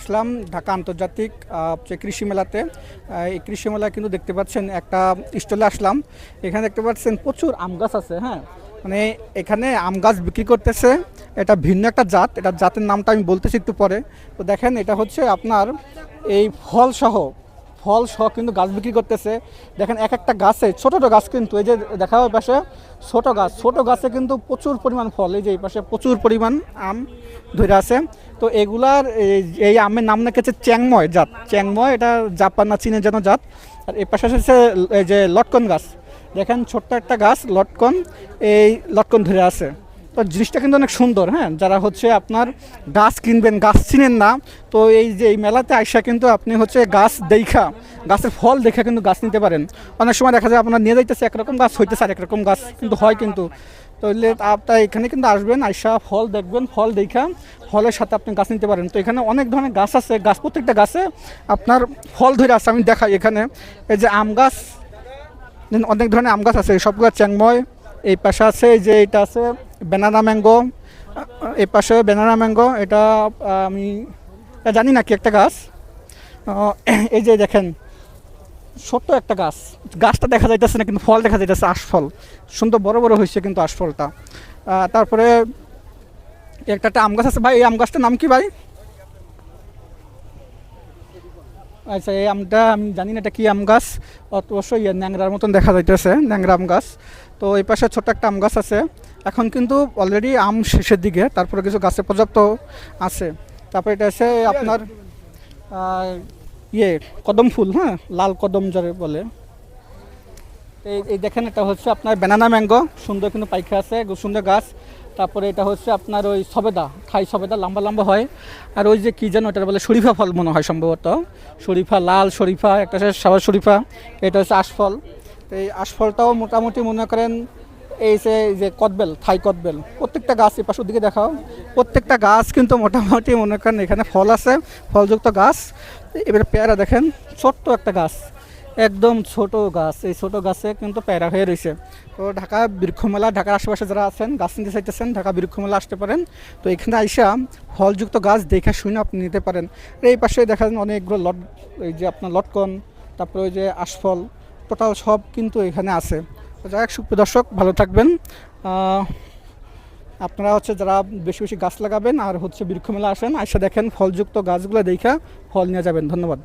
আসলাম ঢাকা আন্তর্জাতিক যে কৃষি মেলাতে। এই কৃষি মেলা কিন্তু দেখতে পাচ্ছেন একটা স্টলে আসলাম। এখানে দেখতে পাচ্ছেন প্রচুর আম গাছ আছে হ্যাঁ? মানে এখানে আম গাছ বিক্রি করতেছে। এটা ভিন্ন একটা জাত, এটা জাতের নামটা আমি বলতেছি একটু পরে। তো দেখেন, এটা হচ্ছে আপনার এই ফল সহ ফল সহ কিন্তু গাছ বিক্রি করতেছে। দেখেন এক একটা গাছে ছোট ছোট গাছ কিন্তু, এই যে দেখা হয় পাশে ছোট গাছ ছোট গাছে কিন্তু প্রচুর পরিমাণ ফল, এই যে এই পাশে প্রচুর পরিমাণ আম ধরে আছে। তো এগুলার এই- আমের নাম রেখেছে চ্যাংময় জাত। চ্যাংময় এটা জাপান না চীনের যেন জাত। আর এর পাশে হচ্ছে এই যে লটকন গাছ। দেখেন ছোট্ট একটা গাছ, লটকন, এই লটকন ধরে আছে। তো জিনিসটা কিন্তু অনেক সুন্দর হ্যাঁ? যারা হচ্ছে আপনার গাছ কিনবেন, গাছ চিনেন না, তো এই যে এই মেলাতে আইসা কিন্তু আপনি হচ্ছে গাছ দেখা, গাছের ফল দেখে কিন্তু গাছ নিতে পারেন। অনেক সময় দেখা যায় আপনার নিয়ে যাইতেছে, একরকম গাছ হইতেছে আর একরকম গাছ কিন্তু হয় কিন্তু। তাহলে আপনার এখানে কিন্তু আসবেন, আইসা ফল দেখবেন, ফল দেখা, ফলের সাথে আপনি গাছ নিতে পারেন। তো এখানে অনেক ধরনের গাছ আছে, গাছ, প্রত্যেকটা গাছে আপনার ফল ধরে আছে, আমি দেখাই এখানে। এই যে আম গাছ, অনেক ধরনের আম গাছ আছে, সবগুলো চ্যাংময়, এই পাশে আছে, এই যে এটা আছে বেনানা ম্যাঙ্গো এ পাশে বেনানা ম্যাঙ্গো এটা আমি জানি না কি একটা গাছ। এই যে দেখেন, ছোট্ট একটা গাছ। গাছটা দেখা যাইতেছে না, কিন্তু ফল দেখা যাইতেছে, আশফল। সুন্দর বড় বড় হয়েছে কিন্তু আশফলটা। তারপরে একটা একটা আম গাছ আছে। ভাই, এই আম গাছটার নাম কি ভাই? আচ্ছা এই আমটা আমি জানি না এটা কি আম গাছ, অবশ্যই ন্যাংরার মতন দেখা যাইতেছে, ন্যাংরা আম গাছ। তো এই পাশে ছোট্ট একটা আম গাছ আছে। এখন কিন্তু অলরেডি আম শেষের দিকে, তারপরে কিছু গাছে পর্যাপ্ত আছে। তারপরে এটা আছে আপনার ইয়ে কদম ফুল হ্যাঁ? লাল কদম যারে বলে। এই এই দেখেন এটা হচ্ছে আপনার ব্যানানা ম্যাঙ্গো সুন্দর কিন্তু পাইখা আছে সুন্দর গাছ। তারপরে এটা হচ্ছে আপনার ওই সবেদা, থাই সবেদা, লম্বা লম্বা হয়। আর ওই যে কী যেন এটা বলে শরীফা ফল মনে হয় সম্ভবত। শরীফা, লাল শরীফা, একটা হচ্ছে সাদা শরীফা, এটা হচ্ছে আশফল তো এই আশফলটাও মোটামুটি মনে করেন এই যে যে কদবেল, থাই কদবেল, প্রত্যেকটা গাছ এই পাশের দিকে দেখাও। প্রত্যেকটা গাছ কিন্তু মোটামুটি মনে করেন এখানে ফল আছে, ফলযুক্ত গাছ। এবারে পেয়ারা দেখেন, ছোট্ট একটা গাছ। একদম ছোট গাছ, এই ছোট গাছে কিন্তু প্যারা হয়ে রয়েছে। তো ঢাকা বৃক্ষমেলা, ঢাকার আশেপাশে যারা আছেন, গাছ নিতে চাইতেছেন, ঢাকা বৃক্ষমেলা আসতে পারেন। তো এখানে আইসা ফলযুক্ত গাছ দেখে শুনে আপনি নিতে পারেন। এই পাশে দেখা যান অনেকগুলো লট, এই যে আপনার লটকন, তারপরে ওই যে আশফল, টোটাল সব কিন্তু এখানে আছে। যাই হোক, সুপ্রিয় দর্শক, ভালো থাকবেন। আপনারা হচ্ছে যারা বেশি বেশি গাছ লাগাবেন আর হচ্ছে বৃক্ষমেলা আসেন, আইসা দেখেন ফলযুক্ত গাছগুলো দেখা ফল নিয়ে যাবেন। ধন্যবাদ।